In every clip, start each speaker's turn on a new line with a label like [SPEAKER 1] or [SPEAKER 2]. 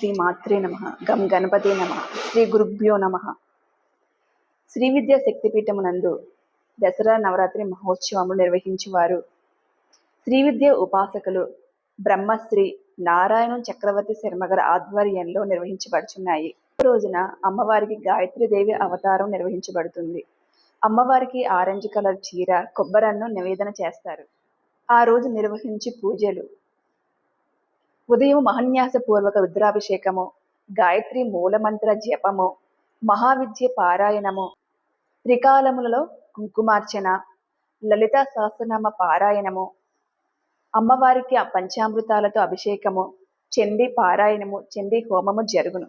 [SPEAKER 1] శ్రీ మాత్రే నమ. గం గణపతి నమ. శ్రీ గురుభ్యో నమ. శ్రీ విద్యా శక్తిపీఠమునందు దసరా నవరాత్రి మహోత్సవములు నిర్వహించువారు శ్రీ విద్య ఉపాసకులు బ్రహ్మశ్రీ నారాయణ చక్రవర్తి శర్మగారి ఆధ్వర్యంలో నిర్వహించబడుచున్నాయి. ఈ రోజున అమ్మవారికి గాయత్రి దేవి అవతారం నిర్వహించబడుతుంది. అమ్మవారికి ఆరెంజ్ కలర్ చీర కొబ్బరన్ను నివేదన చేస్తారు. ఆ రోజు నిర్వహించి పూజలు ఉదయం మహన్యాసపూర్వక రుద్రాభిషేకము గాయత్రి మూలమంత్ర జపము మహావిద్య పారాయణము త్రికాలములలో కుంకుమార్చన లలిత సహస్రనామ పారాయణము అమ్మవారికి ఆ పంచామృతాలతో అభిషేకము చండి పారాయణము చండి హోమము జరుగును.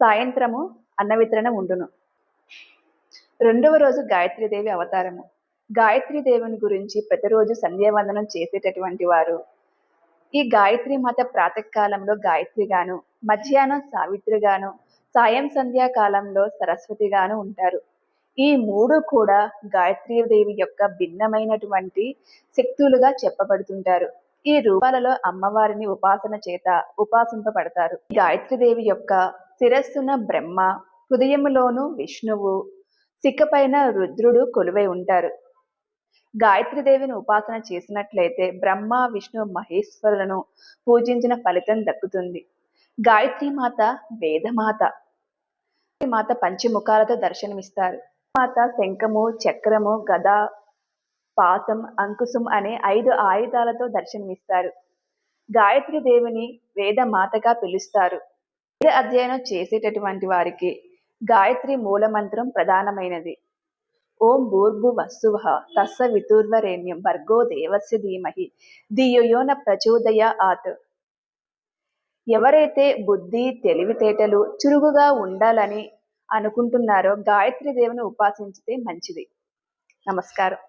[SPEAKER 1] సాయంత్రము అన్న వితరణ ఉండును. రెండవ రోజు గాయత్రీదేవి అవతారము. గాయత్రీదేవిని గురించి ప్రతిరోజు సంధ్యావందనం చేసేటటువంటి వారు ఈ గాయత్రి మాత ప్రాతకాలంలో గాయత్రిగాను మధ్యాహ్నం సావిత్రిగాను సాయం సంధ్యాకాలంలో సరస్వతిగాను ఉంటారు. ఈ మూడు కూడా గాయత్రీదేవి యొక్క భిన్నమైనటువంటి శక్తులుగా చెప్పబడుతుంటారు. ఈ రూపాలలో అమ్మవారిని ఉపాసన చేత ఉపాసింపబడతారు. గాయత్రీదేవి యొక్క శిరస్సున బ్రహ్మ హృదయములోను విష్ణువు సిక్కపైన రుద్రుడు కొలువై ఉంటారు. గాయత్రీదేవిని ఉపాసన చేసినట్లయితే బ్రహ్మ విష్ణు మహేశ్వరులను పూజించిన ఫలితం దక్కుతుంది. గాయత్రి మాత వేదమాత. మాత పంచముఖాలతో దర్శనమిస్తారు. మాత శంఖము చక్రము గద పాసం అంకుశం అనే ఐదు ఆయుధాలతో దర్శనమిస్తారు. గాయత్రి దేవిని వేదమాతగా పిలుస్తారు. వేద అధ్యయనం చేసేటటువంటి వారికి గాయత్రి మూలమంత్రం ప్రధానమైనది. ఓం భూర్భువస్సువ తస్స వితుర్వరేణ్యం భర్గో దేవస్య ధీమహి ధియోయోన ప్రచోదయ ఆత్ ఎవరైతే బుద్ధి తెలివితేటలు చురుకుగా ఉండాలని అనుకుంటున్నారో గాయత్రి దేవుని ఉపాసించితే మంచిది. నమస్కారం.